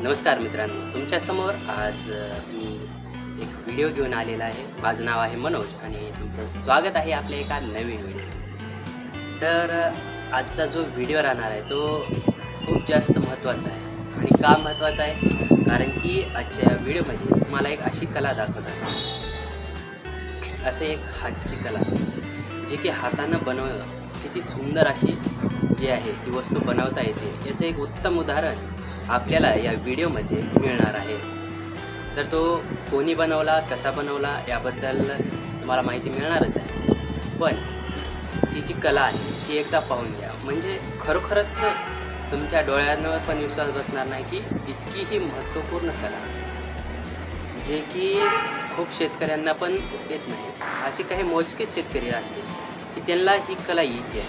नमस्कार मित्रांनो तुमच्यासमोर आज मी एक व्हिडिओ घेऊन आलेला आहे. माझं नाव आहे मनोज आणि तुमचं स्वागत आहे आपल्या एका नवीन व्हिडिओ. तर आजचा जो व्हिडिओ राहणार आहे तो खूप जास्त महत्त्वाचा आहे. आणि का महत्त्वाचा आहे? कारण की आजच्या व्हिडिओमध्ये तुम्हाला एक अशी कला दाखवत आहे. असं एक हातची कला. जे की हातानं बनवणं किती सुंदर अशी जी आहे ती वस्तू बनवता येते. याचं एक उत्तम उदाहरण आपल्याला या व्हिडिओमध्ये मिळणार आहे. तर तो कोणी बनवला कसा बनवला याबद्दल तुम्हाला माहिती मिळणारच आहे. पण ही जी कला आहे ती एकदा पाहून घ्या. म्हणजे खरोखरच तुमच्या डोळ्यांवर पण विश्वास बसणार नाही की इतकी ही महत्त्वपूर्ण कला जे की खूप शेतकऱ्यांना पण येत नाही. असे काही मोजकेच शेतकरी असतील की त्यांना ही कला येते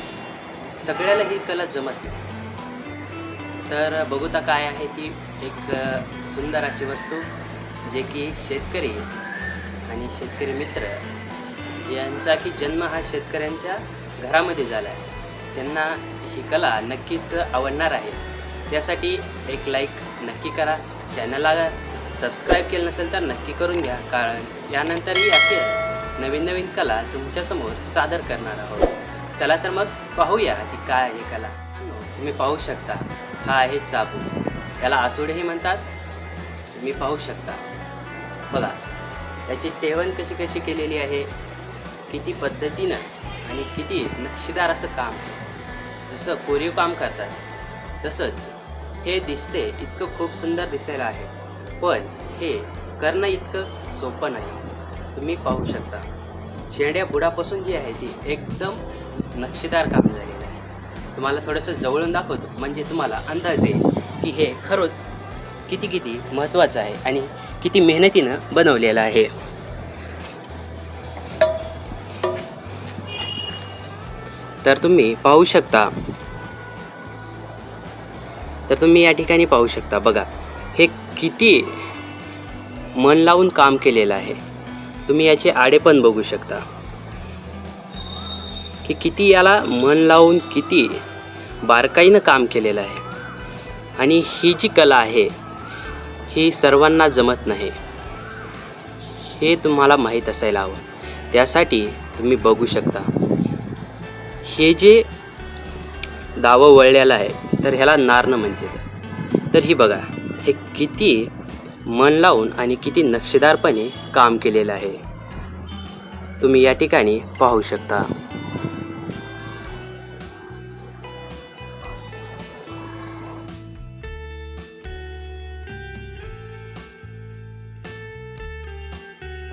सगळ्याला ही कला जमत नाही. तर बघूता काय आहे ती एक सुंदर अशी वस्तू जे की शेतकरी आणि शेतकरी मित्र यांचा की जन्म हा शेतकऱ्यांच्या घरामध्ये झाला आहे त्यांना ही कला नक्कीच आवडणार आहे. त्यासाठी एक लाईक नक्की करा चॅनलला सबस्क्राईब केलं नसेल तर नक्की करून घ्या कारण यानंतरही असे नवीन नवीन कला तुमच्यासमोर सादर करणार आहोत. चला तर मग पाहूया ती काय आहे कला. तुम्ही पाहू शकता. हा आहे चाबू याला आसोडेही म्हणतात. तुम्ही पाहू शकता. बघा त्याची ठेवण कशी कशी केलेली आहे? किती पद्धतीनं आणि किती नक्षीदार असं काम जसं कोरीव काम करतात तसंच हे दिसते इतकं खूप सुंदर दिसायला आहे. पण हे करणं इतकं सोपं नाही. तुम्ही पाहू शकता. शेंड्या बुडापासून जी आहे ती एकदम नक्षीदार काम झालेलं तुम्हाला थोडंसं जवळून दाखवतो. म्हणजे तुम्हाला अंदाज येईल की हे खरंच किती किती महत्त्वाचं आहे आणि किती मेहनतीनं बनवलेलं आहे. तर तुम्ही पाहू शकता. तर तुम्ही या ठिकाणी पाहू शकता. बघा हे किती मन लावून काम केलेलं आहे. तुम्ही याचे आडे पण बघू शकता. की किती याला मन लावून किती बारकाईनं काम केलेलं आहे. आणि ही जी कला आहे ही सर्वांना जमत नाही. हे तुम्हाला माहीत असायला हवं. त्यासाठी तुम्ही बघू शकता. हे जे दावं वळलेलं आहे तर ह्याला नारणं म्हणते तर ही बघा हे किती मन लावून आणि किती नक्षीदारपणे काम केलेलं आहे. तुम्ही या ठिकाणी पाहू शकता.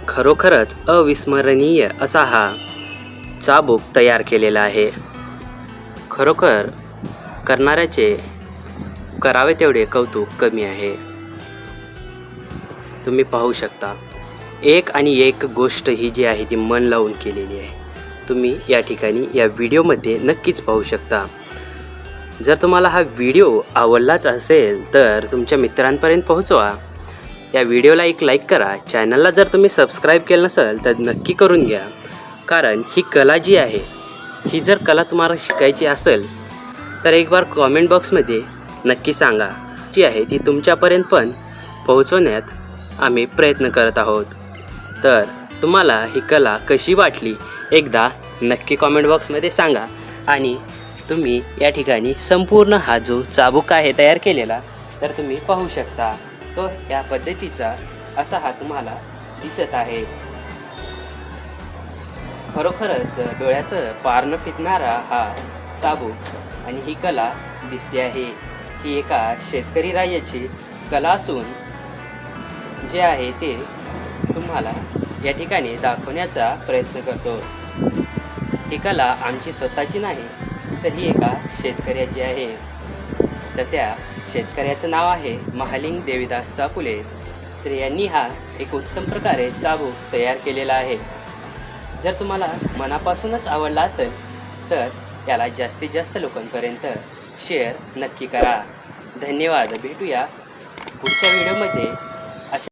खरोखरच अविस्मरणीय असा हा चाबूक तयार केलेला आहे. खरोखर करणाऱ्याचे करावे तेवढे कौतुक कमी आहे. तुम्ही पाहू शकता एक आणि एक गोष्ट ही जी आहे ती मन लावून केलेली आहे. तुम्ही या ठिकाणी या व्हिडिओमध्ये नक्कीच पाहू शकता. जर तुम्हाला हा व्हिडिओ आवडलाच असेल तर तुमच्या मित्रांपर्यंत पोहोचवा. या व्हिडिओला एक लाईक करा. चॅनलला जर तुम्ही सबस्क्राईब केलं नसेल तर नक्की करून घ्या. कारण ही कला जी आहे ही जर कला तुम्हाला शिकायची असेल तर एक बार कॉमेंट बॉक्समध्ये नक्की सांगा. जी आहे ती तुमच्यापर्यंत पण पोहोचवण्यात आम्ही प्रयत्न करत आहोत. तर तुम्हाला ही कला कशी वाटली एकदा नक्की कॉमेंट बॉक्समध्ये सांगा. आणि तुम्ही या ठिकाणी संपूर्ण हा जो चाबूक आहे तयार केलेला तर तुम्ही पाहू शकता. तो या पद्धतीचा असा हा तुम्हाला दिसत आहे. खरोखरच डोळ्याचं पारणं फिटणारा हा चाबूक आणि ही कला दिसते आहे. ही एका शेतकरी राजाची कला असून जे आहे ते तुम्हाला या ठिकाणी दाखवण्याचा प्रयत्न करतो. ही कला आमची स्वतःची नाही तर ही एका शेतकऱ्याची आहे. तर त्या शेतकऱ्याचं नाव आहे महालिंग देवीदास चाकुले तर यांनी हा एक उत्तम प्रकारे चाबूक तयार केलेला आहे. जर तुम्हाला मनापासूनच आवडला असेल तर याला जास्तीत जास्त लोकांपर्यंत शेअर नक्की करा. धन्यवाद. भेटूया पुढच्या व्हिडिओमध्ये